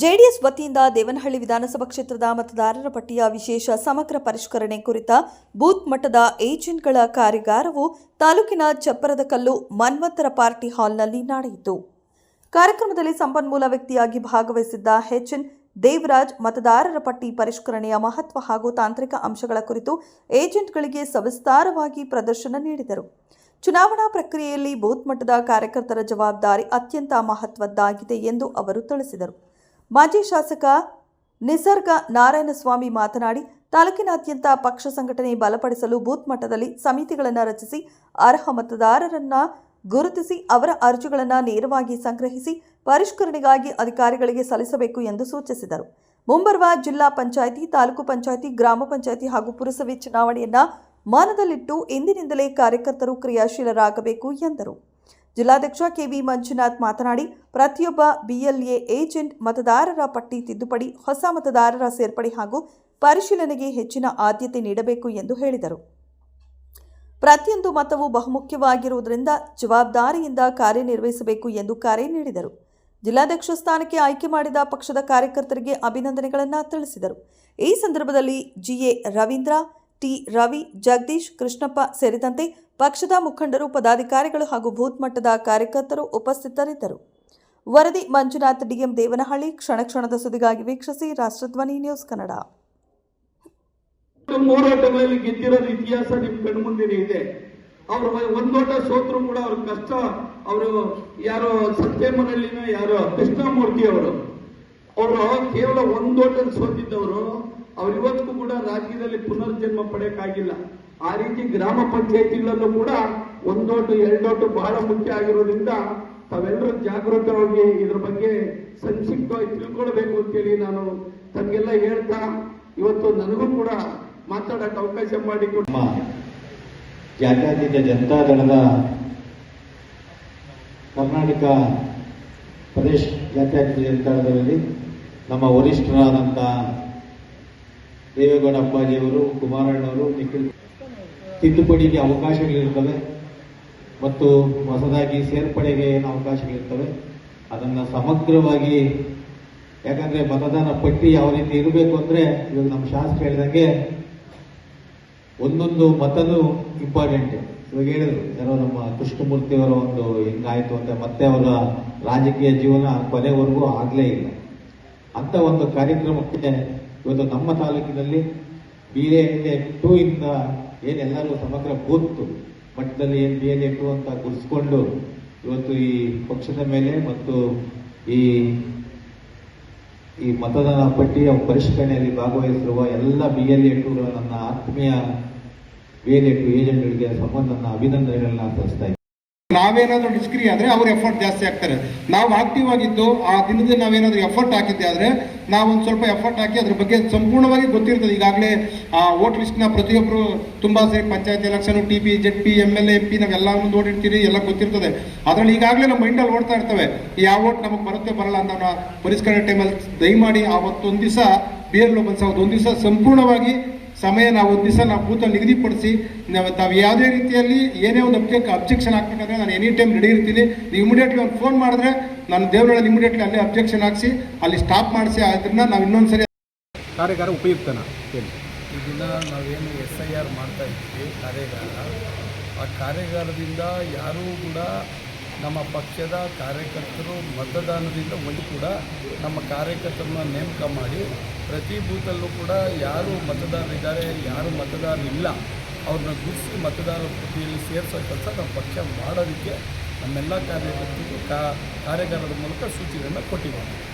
JDS ವತಿಯಿಂದ ದೇವನಹಳ್ಳಿ ವಿಧಾನಸಭಾ ಕ್ಷೇತ್ರದ ಮತದಾರರ ಪಟ್ಟಿಯ ವಿಶೇಷ ಸಮಗ್ರ ಪರಿಷ್ಕರಣೆ ಕುರಿತ ಬೂತ್ ಮಟ್ಟದ ಏಜೆಂಟ್ಗಳ ಕಾರ್ಯಾಗಾರವು ತಾಲೂಕಿನ ಚಪ್ಪರದಕಲ್ಲು ಮನ್ವಂತರ ಪಾರ್ಟಿ ಹಾಲ್ನಲ್ಲಿ ನಡೆಯಿತು. ಕಾರ್ಯಕ್ರಮದಲ್ಲಿ ಸಂಪನ್ಮೂಲ ವ್ಯಕ್ತಿಯಾಗಿ ಭಾಗವಹಿಸಿದ್ದ ಎಚ್ಎನ್ ದೇವರಾಜ್ ಮತದಾರರ ಪಟ್ಟಿ ಪರಿಷ್ಕರಣೆಯ ಮಹತ್ವ ಹಾಗೂ ತಾಂತ್ರಿಕ ಅಂಶಗಳ ಕುರಿತು ಏಜೆಂಟ್ಗಳಿಗೆ ಸವಿಸ್ತಾರವಾಗಿ ಪ್ರದರ್ಶನ ನೀಡಿದರು. ಚುನಾವಣಾ ಪ್ರಕ್ರಿಯೆಯಲ್ಲಿ ಬೂತ್ ಮಟ್ಟದ ಕಾರ್ಯಕರ್ತರ ಜವಾಬ್ದಾರಿ ಅತ್ಯಂತ ಮಹತ್ವದ್ದಾಗಿದೆ ಎಂದು ಅವರು ತಿಳಿಸಿದರು. ಮಾಜಿ ಶಾಸಕ ನಿಸರ್ಗ ನಾರಾಯಣಸ್ವಾಮಿ ಮಾತನಾಡಿ, ತಾಲೂಕಿನಾದ್ಯಂತ ಪಕ್ಷ ಸಂಘಟನೆ ಬಲಪಡಿಸಲು ಬೂತ್ ಮಟ್ಟದಲ್ಲಿ ಸಮಿತಿಗಳನ್ನು ರಚಿಸಿ, ಅರ್ಹ ಮತದಾರರನ್ನು ಗುರುತಿಸಿ, ಅವರ ಅರ್ಜಿಗಳನ್ನು ನೇರವಾಗಿ ಸಂಗ್ರಹಿಸಿ, ಪರಿಷ್ಕರಣೆಗಾಗಿ ಅಧಿಕಾರಿಗಳಿಗೆ ಸಲ್ಲಿಸಬೇಕು ಎಂದು ಸೂಚಿಸಿದರು. ಮುಂಬರುವ ಜಿಲ್ಲಾ ಪಂಚಾಯಿತಿ, ತಾಲೂಕು ಪಂಚಾಯಿತಿ, ಗ್ರಾಮ ಪಂಚಾಯಿತಿ ಹಾಗೂ ಪುರಸಭೆ ಚುನಾವಣೆಯನ್ನು ಮಾನದಲ್ಲಿಟ್ಟು ಇಂದಿನಿಂದಲೇ ಕಾರ್ಯಕರ್ತರು ಕ್ರಿಯಾಶೀಲರಾಗಬೇಕು ಎಂದರು. ಜಿಲ್ಲಾಧ್ಯಕ್ಷ ಕೆವಿ ಮಂಜುನಾಥ್ ಮಾತನಾಡಿ, ಪ್ರತಿಯೊಬ್ಬ ಬಿಎಲ್ಎ ಏಜೆಂಟ್ ಮತದಾರರ ಪಟ್ಟಿ ತಿದ್ದುಪಡಿ, ಹೊಸ ಮತದಾರರ ಸೇರ್ಪಡೆ ಹಾಗೂ ಪರಿಶೀಲನೆಗೆ ಹೆಚ್ಚಿನ ಆದ್ಯತೆ ನೀಡಬೇಕು ಎಂದು ಹೇಳಿದರು. ಪ್ರತಿಯೊಂದು ಮತವು ಬಹುಮುಖ್ಯವಾಗಿರುವುದರಿಂದ ಜವಾಬ್ದಾರಿಯಿಂದ ಕಾರ್ಯನಿರ್ವಹಿಸಬೇಕು ಎಂದು ಕರೆ ನೀಡಿದರು. ಜಿಲ್ಲಾಧ್ಯಕ್ಷ ಸ್ಥಾನಕ್ಕೆ ಆಯ್ಕೆ ಮಾಡಿದ ಪಕ್ಷದ ಕಾರ್ಯಕರ್ತರಿಗೆ ಅಭಿನಂದನೆಗಳನ್ನು ತಿಳಿಸಿದರು. ಈ ಸಂದರ್ಭದಲ್ಲಿ G A Ravindra T Ravi, Jagadish Krishnappa ಸೇರಿದಂತೆ ಪಕ್ಷದ ಮುಖಂಡರು, ಪದಾಧಿಕಾರಿಗಳು ಹಾಗೂ ಬೂತ್ ಮಟ್ಟದ ಕಾರ್ಯಕರ್ತರು ಉಪಸ್ಥಿತರಿದ್ದರು. ವರದಿ ಮಂಜುನಾಥ್, ಡಿಎಂ ದೇವನಹಳ್ಳಿ, ಕ್ಷಣ ಕ್ಷಣದ ಸುದ್ದಿಗಾಗಿ ವೀಕ್ಷಿಸಿ ರಾಷ್ಟ್ರಧ್ವನಿ ನ್ಯೂಸ್ ಕನ್ನಡ. ಹೋರಾಟಗಳಲ್ಲಿ ಗೆದ್ದಿರೋದು ಇತಿಹಾಸ ನಿಮ್ ಕಣ್ಮುಂದಿನೇ ಇದೆ ಅವ್ರು ಒಂದೋಟ ಸೋತ್ರು ಕೂಡ ಅವ್ರ ಕಷ್ಟ, ಅವರು ಯಾರು ಸತ್ಯಮನಹಳ್ಳಿನ ಯಾರು ಕೃಷ್ಣಮೂರ್ತಿ ಅವರು. ಅವರು ಕೇವಲ ಒಂದೋಟಲ್ಲಿ ಸೋತಿದ್ದವರು. ಅವ್ರು ಇವತ್ತಿಗೂ ಕೂಡ ರಾಜ್ಯದಲ್ಲಿ ಪುನರ್ಜನ್ಮ ಪಡೆಯಕ್ಕಾಗಿಲ್ಲ. ಆ ರೀತಿ ಗ್ರಾಮ ಪಂಚಾಯತಿಗಳಲ್ಲೂ ಕೂಡ ಒಂದೋಟು, ಎರಡೋಟು ಬಹಳ ಮುಖ್ಯ ಆಗಿರೋದ್ರಿಂದ ತಾವೆಲ್ಲರೂ ಜಾಗೃತವಾಗಿ ಇದ್ರ ಬಗ್ಗೆ ಸಂಕ್ಷಿಪ್ತವಾಗಿ ತಿಳ್ಕೊಳ್ಬೇಕು ಅಂತೇಳಿ ನಾನು ತಮಗೆಲ್ಲ ಹೇಳ್ತಾ ಇವತ್ತು ನನಗೂ ಕೂಡ ಮಾತಾಡಕ್ಕೆ ಅವಕಾಶ ಮಾಡಿಕೊಟ್ಟು ಜಾತ್ಯತೀತ ಜನತಾದಳದ ಕರ್ನಾಟಕ ಪ್ರದೇಶ ಜಾತ್ಯಾತೀತ ಜನತಾದಳದಲ್ಲಿ ನಮ್ಮ ವರಿಷ್ಠರಾದಂಥ ದೇವೇಗೌಡ ಅಪ್ಪಾಜಿಯವರು ಕುಮಾರಣ್ಣವರು ನಿಖಿಲ್ ತಿದ್ದುಪಡಿಗೆ ಅವಕಾಶಗಳಿರ್ತವೆ ಮತ್ತು ಹೊಸದಾಗಿ ಸೇರ್ಪಡೆಗೆ ಏನು ಅವಕಾಶಗಳಿರ್ತವೆ, ಅದನ್ನು ಸಮಗ್ರವಾಗಿ ಯಾಕಂದ್ರೆ ಮತದಾನ ಪಟ್ಟಿ ಯಾವ ರೀತಿ ಇರಬೇಕು ಅಂದ್ರೆ ಇವಾಗ ನಮ್ಮ ಶಾಸ್ತ್ರ ಹೇಳಿದಂಗೆ ಒಂದೊಂದು ಮತನು ಇಂಪಾರ್ಟೆಂಟ್ ಇವಾಗ ಹೇಳಿದ್ರು, ಯಾರೋ ನಮ್ಮ ಕೃಷ್ಣಮೂರ್ತಿಯವರ ಒಂದು ಹೆಂಗಾಯ್ತು ಅಂತ ಮತ್ತೆ ಅವರ ರಾಜಕೀಯ ಜೀವನ ಕೊನೆವರೆಗೂ ಆಗಲೇ ಇಲ್ಲ. ಅಂತ ಒಂದು ಕಾರ್ಯಕ್ರಮಕ್ಕೆ ಇವತ್ತು ನಮ್ಮ ತಾಲೂಕಿನಲ್ಲಿ ಬಿ ಎ ಟೂ ಇಂದ ಏನೆಲ್ಲರೂ ಸಮಗ್ರ ಬೂತ್ ಮಟ್ಟದಲ್ಲಿ ಏನು ಬಿ ಎ ಟು ಅಂತ ಗುರುಸ್ಕೊಂಡು ಇವತ್ತು ಈ ಪಕ್ಷದ ಮೇಲೆ ಮತ್ತು ಈ ಈ ಮತದಾನ ಪಟ್ಟಿಯ ಪರಿಷ್ಕರಣೆಯಲ್ಲಿ ಭಾಗವಹಿಸಿರುವ ಎಲ್ಲ ಬಿ ಎಲ್ ಎ ನನ್ನ ಆತ್ಮೀಯ ಬಿ ಎಲ್ ಎ ಟು ಏಜೆಂಟ್ಗಳಿಗೆ ಸಂಬಂಧ ಅಭಿನಂದನೆಗಳನ್ನ ಸಲ್ಲಿಸ್ತಾ ನಾವೇನಾದ್ರೂ ಡಿಸ್ಕ್ರಿ ಆದರೆ ಅವ್ರ ಎಫರ್ಟ್ ಜಾಸ್ತಿ ಆಗ್ತಾರೆ ನಾವು ಆಕ್ಟಿವ್ ಆಗಿದ್ದು ಆ ದಿನದಲ್ಲಿ ನಾವೇನಾದರೂ ಎಫರ್ಟ್ ಹಾಕಿದ್ದೆ ಆದರೆ ನಾವು ಒಂದು ಸ್ವಲ್ಪ ಎಫರ್ಟ್ ಹಾಕಿ ಅದ್ರ ಬಗ್ಗೆ ಸಂಪೂರ್ಣವಾಗಿ ಗೊತ್ತಿರ್ತದೆ. ಈಗಾಗಲೇ, ಆ ವೋಟ್ ಲಿಸ್ಟ್ನ ಪ್ರತಿಯೊಬ್ಬರು ತುಂಬಾ ಸೇರಿ panchayat election T P Z P M L A P ನಾವೆಲ್ಲವನ್ನು ನೋಡಿರ್ತೀರಿ ಎಲ್ಲ ಗೊತ್ತಿರ್ತದೆ. ಅದ್ರಲ್ಲಿ ಈಗಾಗಲೇ ನಮ್ಮ ಮೈಂಡಲ್ಲಿ ಓಡ್ತಾ ಇರ್ತವೆ. ಯಾವ ವೋಟ್ ನಮಗೆ ಬರುತ್ತೆ, ಬರಲ್ಲ ಅಂತ ಪರಿಷ್ಕರಣೆ ಟೈಮಲ್ಲಿ ದಯಮಾಡಿ ಆವತ್ತೊಂದು ದಿವಸ ಬಿ ಎಲ್ ಬಂದ ಒಂದು ದಿವಸ ಸಂಪೂರ್ಣವಾಗಿ ಸಮಯ ನಾವು ಒಂದು ದಿವಸ ನಾವು ಕೂತ ನಿಗದಿಪಡಿಸಿ ನಾವು ತಾವು ಯಾವುದೇ ರೀತಿಯಲ್ಲಿ ಏನೇ ಒಂದು ಅಬ್ಜೆಕ್ಟ್ ಅಬ್ಜೆಕ್ಷನ್ ಹಾಕ್ಬೇಕಂದ್ರೆ ನಾನು ಎನಿ ಟೈಮ್ ರೆಡಿ ಇರ್ತೀನಿ. ನೀವು ಇಮಿಡಿಯೇಟ್ಲಿ ಒಂದು ಫೋನ್ ಮಾಡಿದ್ರೆ ನಾನು ದೇವರಲ್ಲಿ ಇಮಿಡಿಯೇಟ್ಲಿ ಅಲ್ಲೇ ಅಬ್ಜೆಕ್ಷನ್ ಹಾಕಿಸಿ ಅಲ್ಲಿ ಸ್ಟಾಪ್ ಮಾಡಿಸಿ ಅದನ್ನ ನಾವು ಇನ್ನೊಂದು ಸರಿ ಕಾರ್ಯಾಗಾರ ಉಪಯುಕ್ತನ? ಹೇಳಿ. ಈ ದಿನ ನಾವೇನು ಎಸ್ ಐ ಆರ್ ಮಾಡ್ತಾ ಇದ್ವಿ ಕಾರ್ಯಾಗಾರ. ಆ ಕಾರ್ಯಾಗಾರದಿಂದ ಯಾರೂ ಕೂಡ ನಮ್ಮ ಪಕ್ಷದ ಕಾರ್ಯಕರ್ತರು ಮತದಾನದಿಂದ ಒಂದು ಕೂಡ ನಮ್ಮ ಕಾರ್ಯಕರ್ತರನ್ನ ನೇಮಕ ಮಾಡಿ, ಪ್ರತಿ ಬೂತಲ್ಲೂ ಕೂಡ ಯಾರು ಮತದಾರರಿದ್ದಾರೆ, ಯಾರು ಮತದಾರರಿಲ್ಲ, ಅವ್ರನ್ನ ಗುರುತಿಸಿ ಮತದಾರರ ಪಟ್ಟಿಯಲ್ಲಿ ಸೇರಿಸೋ ಕೆಲಸ ನಮ್ಮ ಪಕ್ಷ ಮಾಡೋದಕ್ಕೆ ನಮ್ಮೆಲ್ಲ ಕಾರ್ಯಕರ್ತರಿಗೂ ಕಾರ್ಯಾಗಾರದ ಮೂಲಕ ಸೂಚನೆಯನ್ನು ಕೊಟ್ಟಿದ್ದೀವಿ